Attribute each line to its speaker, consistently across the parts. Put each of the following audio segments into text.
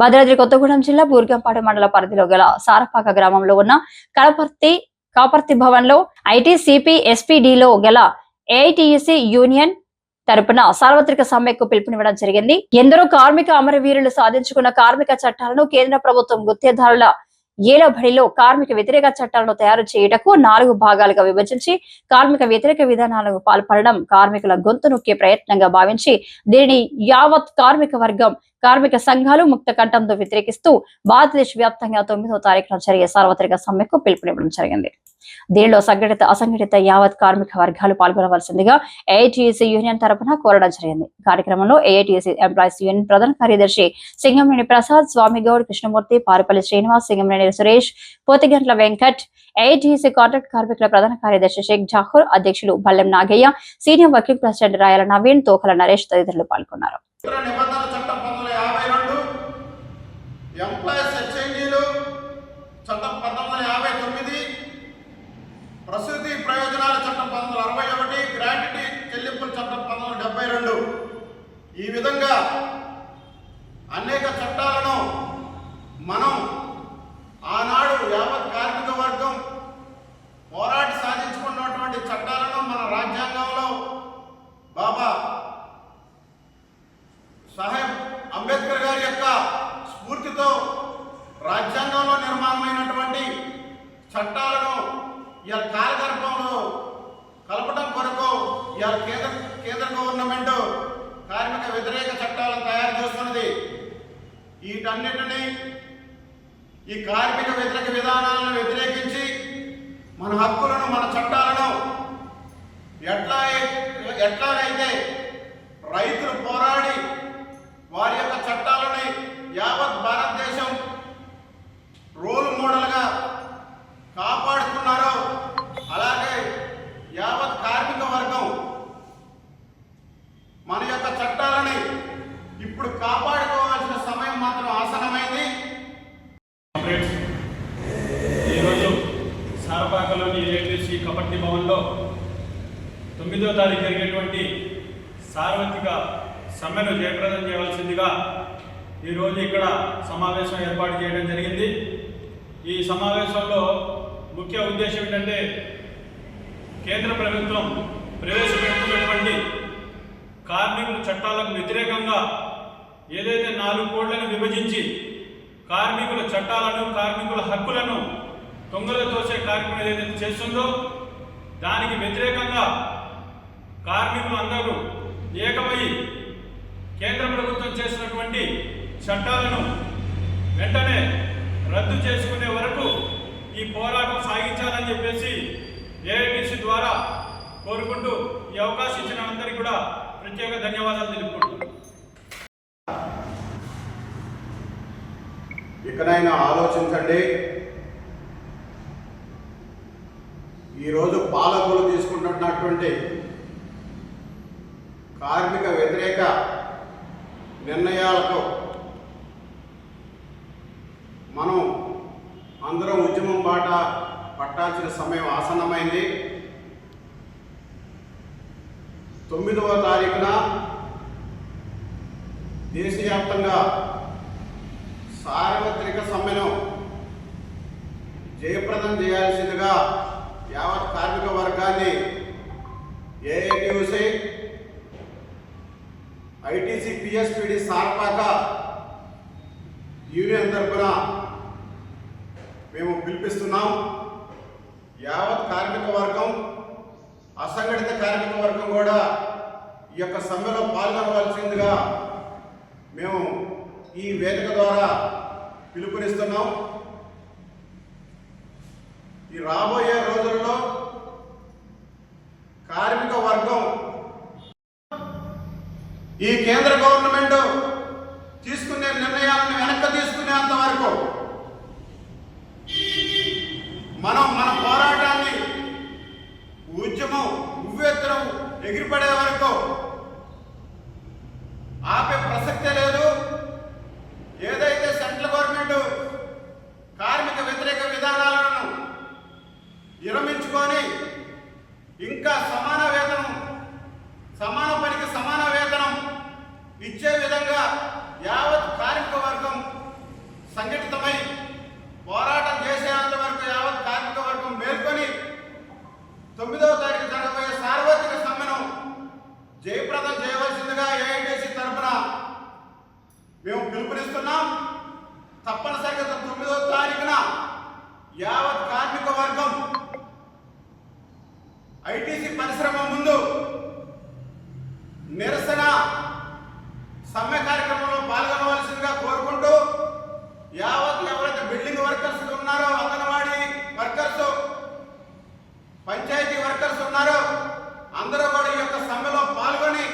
Speaker 1: భద్రాద్రి కొత్తగూడెం జిల్లా బూర్గంపాడు మండల పరిధిలో గల సారపాక గ్రామంలో ఉన్న కలపర్తి కాపర్తి భవన్లో ఐటీ సిపి ఎస్పీడీలో గల ఏఐటియుసి యూనియన్ తరపున సార్వత్రిక సమ్మెకు పిలుపునివ్వడం జరిగింది. ఎందరో కార్మిక అమరవీరులు సాధించుకున్న కార్మిక చట్టాలను కేంద్ర ప్రభుత్వం గుత్తేదారుల ఏలబడిలో కార్మిక వ్యతిరేక చట్టాలను తయారు చేయుటకు నాలుగు భాగాలుగా విభజించి కార్మిక వ్యతిరేక విధానాలకు పాల్పడడం కార్మికుల గొంతు నొక్కే ప్రయత్నంగా భావించి దీనిని యావత్ కార్మిక వర్గం కార్మిక సంఘాలు ముక్త కంఠంతో వ్యతిరేకిస్తూ భారతదేశ వ్యాప్తంగా తొమ్మిదో తారీఖున జరిగే సార్వత్రిక సమ్మెకు పిలుపునివ్వడం జరిగింది. దీనిలో సంఘటిత అసంఘటిత యావత్ కార్మిక వర్గాలు పాల్గొనవలసిందిగా ఏఐటీసీ యూనియన్ తరపున కోరడం జరిగింది. కార్యక్రమంలో ఏఐటీసీ ఎంప్లాయీస్ యూనియన్ ప్రధాన కార్యదర్శి సింగంనేని ప్రసాద్ స్వామిగౌడ్ కృష్ణమూర్తి పారుపల్లి శ్రీనివాస్ సింగంనేని సురేష్ పోతిగంట్ల వెంకట్ ఏఐటీసీ కాంట్రాక్ట్ కార్మికుల ప్రధాన కార్యదర్శి షేక్ జాహూర్ అధ్యక్షులు Ballem Nagaiah senior working president Rayala Naveen Tokala Naresh తదితరులు పాల్గొన్నారు
Speaker 2: ఇతర నిబంధనల చట్టం పంతొమ్మిది యాభై రెండు ఎంప్లాయీస్ ఎక్స్చేంజీలు చట్టం పంతొమ్మిది వందల యాభై తొమ్మిది ప్రసూతి ప్రయోజనాల చట్టం పంతొమ్మిది వందల అరవై ఒకటి గ్రాట్యుటీ చెల్లింపుల చట్టం పంతొమ్మిది వందల డెబ్బై రెండు ఈ విధంగా అనేక చట్టాలను మనం ఆనాడు యావత్ కార్మిక వర్గం పోరాటి సాధించుకున్నటువంటి చట్టాలను మన రాజ్యాంగంలో బాబా సాహెబ్ అంబేద్కర్ గారి యొక్క స్ఫూర్తితో రాజ్యాంగంలో నిర్మాణమైనటువంటి చట్టాలను ఇవాళ కాలగర్భంలో కలపడం కొరకు ఇవాళ కేంద్ర కేంద్ర గవర్నమెంట్ కార్మిక వ్యతిరేక చట్టాలను తయారు చేస్తున్నది. వీటన్నిటినీ ఈ కార్మిక వ్యతిరేక విధానాలను వ్యతిరేకించి మన హక్కులను మన చట్టాలను ఎట్లా ఎట్లాగైతే రైతులు పోరాడి వారి యొక్క చట్టాలని యావత్ భారతదేశం రోల్ మోడల్గా కాపాడుతున్నారో అలాగే యావత్ కార్మిక వర్గం మన యొక్క చట్టాలని ఇప్పుడు కాపాడుకోవాల్సిన సమయం మాత్రం ఆసనమైంది
Speaker 3: కామ్రేడ్స్ ఈరోజు సారపాకలోని ఏటీసీ కబడ్డీ భవన్లో ఎనిమిదో తారీఖు జరిగేటువంటి సార్వత్రిక సమ్మెను జయప్రదం చేయవలసిందిగా ఈరోజు ఇక్కడ సమావేశం ఏర్పాటు చేయడం జరిగింది. ఈ సమావేశంలో ముఖ్య ఉద్దేశం ఏంటంటే కేంద్ర ప్రభుత్వం ప్రవేశపెడుతున్నటువంటి కార్మికుల చట్టాలకు వ్యతిరేకంగా ఏదైతే నాలుగు కోళ్ళను విభజించి కార్మికుల చట్టాలను కార్మికుల హక్కులను తొంగలో తోసే కార్యక్రమం ఏదైతే చేస్తుందో దానికి వ్యతిరేకంగా కార్మికులు అందరూ ఏకమై కేంద్ర ప్రభుత్వం చేసినటువంటి చట్టాలను వెంటనే రద్దు చేసుకునే వరకు ఈ పోరాటం సాగించాలని చెప్పేసి ఏఐటిసి ద్వారా కోరుకుంటూ ఈ అవకాశం ఇచ్చిన అందరికీ కూడా ప్రత్యేక ధన్యవాదాలు తెలుపుకుంటున్నాను.
Speaker 2: ఇకనైనా ఆలోచించండి. ఈరోజు పాలకులు తీసుకుంటున్నటువంటి కార్మిక వ్యతిరేక నిర్ణయాలకు మనం అందరం ఉద్యమం బాట పట్టాల్సిన సమయం ఆసన్నమైంది. తొమ్మిదవ తారీఖున దేశవ్యాప్తంగా సార్వత్రిక సమ్మెను జయప్రదం చేయాల్సిందిగా యావత్ కార్మిక వర్గాన్ని AITUC ITC PSPD Sarapaka union తరఫున మేము పిలిపిస్తున్నాం. యావత్ కార్మిక వర్గం అసంఘటిత కార్మిక వర్గం కూడా ఈ యొక్క సమ్మెలో పాల్గొనవలసిందిగా మేము ఈ వేదిక ద్వారా పిలుపునిస్తున్నాం. ఈ రాబోయే రోజుల్లో కార్మిక వర్గం ఈ కేంద్ర గవర్నమెంట్ తీసుకునే నిర్ణయాలను వెనక్కి తీసుకునేంత వరకు మనం మన పోరాటాన్ని ఉద్యమం ఉవ్వెత్తనం ఎగిరిపడే వరకు ఆపే ప్రసక్తే లేదు ఏదైతే సెంట్రల్ గవర్నమెంట్ కార్మిక వ్యతిరేక విధానాలను విరమించుకొని ఇంకా సమాన వేతనం సమాన పనికి సమాన వేతనం ఇచ్చే విధంగా యావత్ కార్మిక వర్గం కార్మిక వర్గం ఐటీసీ పరిశ్రమ ముందు నిరసన సమ్మె కార్యక్రమంలో పాల్గొనవలసిందిగా కోరుకుంటూ యావత్ ఎవరైతే బిల్డింగ్ వర్కర్స్ ఉన్నారో అంగన్వాడీ వర్కర్స్ పంచాయతీ వర్కర్స్ ఉన్నారో అందరూ కూడా ఈ యొక్క సమ్మెలో పాల్గొని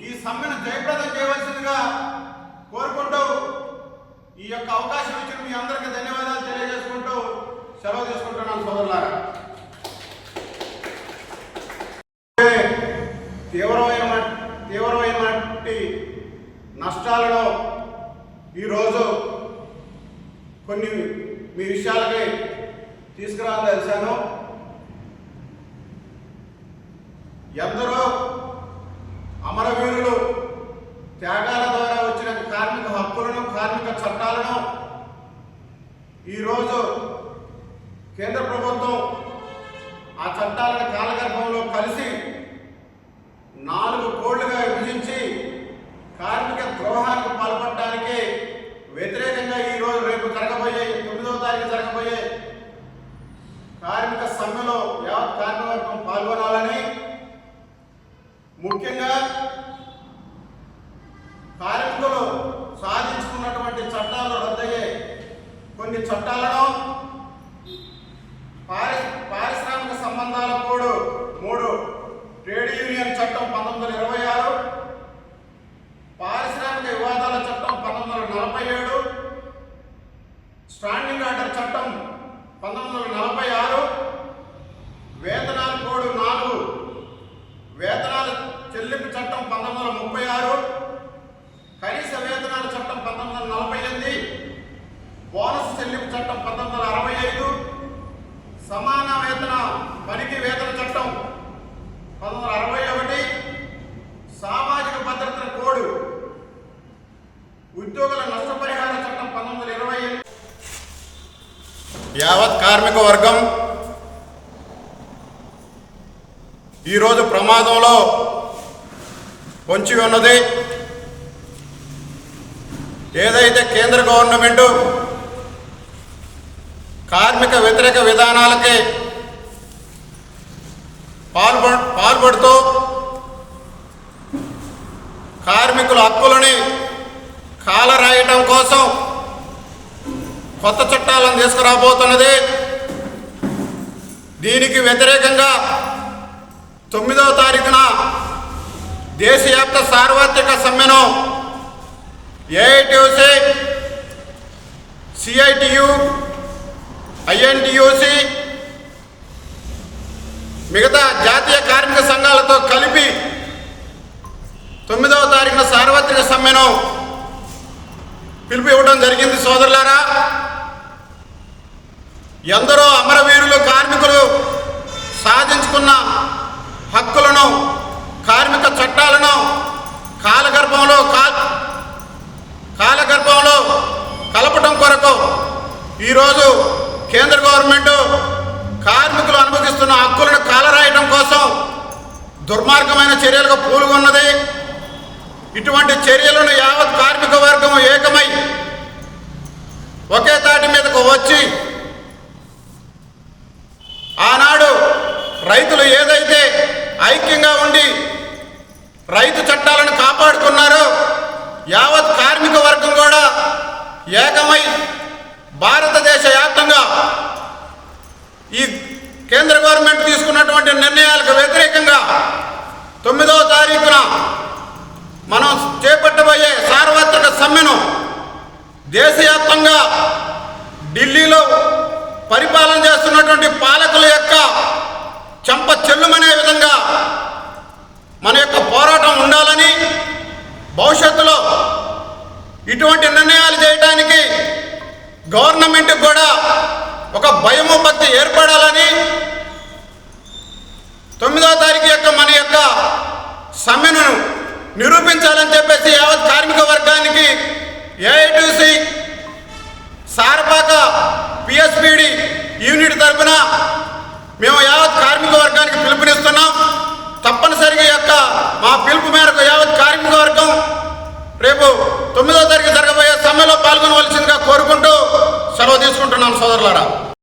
Speaker 2: ఈ సమ్మెను జయప్రదం చేయవలసిందిగా కోరుకుంటూ ఈ యొక్క అవకాశం ఇచ్చిన మీ అందరికీ ధన్యవాదాలు తెలియజేసుకుంటూ సెలవు తీసుకుంటున్నాను సోదరులారా. తీవ్రమైన తీవ్రమైనటువంటి నష్టాలను ఈరోజు కొన్ని మీ విషయాలకి తీసుకురావాలని తెలిసాను. ఎందరో అమరవీరులు త్యాగాల ద్వారా హక్కులను కార్మిక చట్టాలను ఈరోజు కేంద్ర ప్రభుత్వం ఆ చట్టాలను కాలగర్భంలో కలిసి నాలుగు కోళ్ళుగా విభజించి కార్మిక ద్రోహానికి పాల్పడడానికి వ్యతిరేకంగా ఈరోజు రేపు జరగబోయే తొమ్మిదవ తారీఖు జరగబోయే కార్మిక సమ్మెలో యావత్ కార్మికవర్గం పాల్గొనాలని ముఖ్యంగా కార్మిక కొన్ని చట్టాలను పారి పారిశ్రామిక సంబంధాల కోడ్ మూడు ట్రేడ్ యూనియన్ చట్టం పంతొమ్మిది వందల ఇరవై ఆరు పారిశ్రామిక వివాదాల చట్టం పంతొమ్మిది వందల నలభై ఏడు స్టాండింగ్ ఆర్డర్ చట్టం పంతొమ్మిది వందల నలభై ఆరు వేతనాల కోడ్ నాలుగు వేతనాల చెల్లింపు చట్టం పంతొమ్మిది వందల ముప్పై ఆరు కనీస వేతనాల చట్టం పంతొమ్మిది వందల నలభై ఎనిమిది బోనస్ చెల్లింపు చట్టం పంతొమ్మిది వందల అరవై ఐదు. సమాన వేతన పనికి వేతన చట్టం పంతొమ్మిది వందల అరవై ఒకటి. సామాజిక భద్రతల కోడ్ ఉద్యోగుల నష్టపరిహార చట్టం పంతొమ్మిది వందల ఇరవై యావత్ కార్మిక వర్గం ఈరోజు ప్రమాదంలో పొంచి ఉన్నది. ఏదైతే కేంద్ర గవర్నమెంటు కార్మిక వ్యతిరేక విధానాలకే పాల్ప పాల్పడుతూ కార్మికుల హక్కులని కాలరాయటం కోసం కొత్త చట్టాలను తీసుకురాబోతున్నది. దీనికి వ్యతిరేకంగా తొమ్మిదవ తారీఖున దేశవ్యాప్త సార్వత్రిక సమ్మెను ఏఐటిసి సిఐటియు ఐఎన్టీయూసీ మిగతా జాతీయ కార్మిక సంఘాలతో కలిపి తొమ్మిదవ తారీఖున సార్వత్రిక సమ్మెను పిలుపు ఇవ్వడం జరిగింది సోదరులారా. ఎందరో అమరవీరులు కార్మికులు సాధించుకున్న హక్కులను కార్మిక చట్టాలను కాలగర్భంలో కాలగర్భంలో కలపటం కొరకు ఈరోజు కేంద్ర గవర్నమెంట్ కార్మికులు అనుభవిస్తున్న హక్కులను కాలరాయటం కోసం దుర్మార్గమైన చర్యలకు పూలుగున్నది ఇటువంటి చర్యలను యావత్ కార్మిక వర్గం ఏకమై ఒకే తాటి మీదకు వచ్చి ఆనాడు రైతులు ఏదైతే ఐక్యంగా ఉండి రైతు చట్టాలను కాపాడుకున్నారో యావత్ కార్మిక వర్గం కూడా ఏకమై భారతదేశ వ్యాప్తంగా ఈ కేంద్ర గవర్నమెంట్ తీసుకున్నటువంటి నిర్ణయాలకు వ్యతిరేకంగా తొమ్మిదవ తారీఖున మనం చేపట్టబోయే సార్వత్రిక సమ్మెను దేశవ్యాప్తంగా ఢిల్లీలో పరిపాలన చేస్తున్నటువంటి పాలకుల యొక్క చెంప చెల్లుమనే విధంగా మన యొక్క పోరాటం ఉండాలని భవిష్యత్తులో ఇటువంటి నిర్ణయాలు చేయడానికి గవర్నమెంట్ కూడా ఒక భయము భక్తి ఏర్పడాలని తొమ్మిదో తారీఖు యొక్క మన యొక్క సమ్మెను నిరూపించాలని చెప్పేసి యావత్ కార్మిక వర్గానికి ఏఐటీసీ సారపాక పిఎస్పిడి యూనిట్ తరపున మేము యావత్ కార్మిక వర్గానికి పిలుపునిస్తున్నాం. తప్పనిసరిగా యొక్క మా పిలుపు మేరకు యావత్ కార్మిక వర్గం రేపు తొమ్మిదో తారీఖు జరగబోయే సమ్మెలో పాల్గొనవలసిందిగా కోరుకుంటూ సెలవు తీసుకుంటున్నాం సోదరులారా.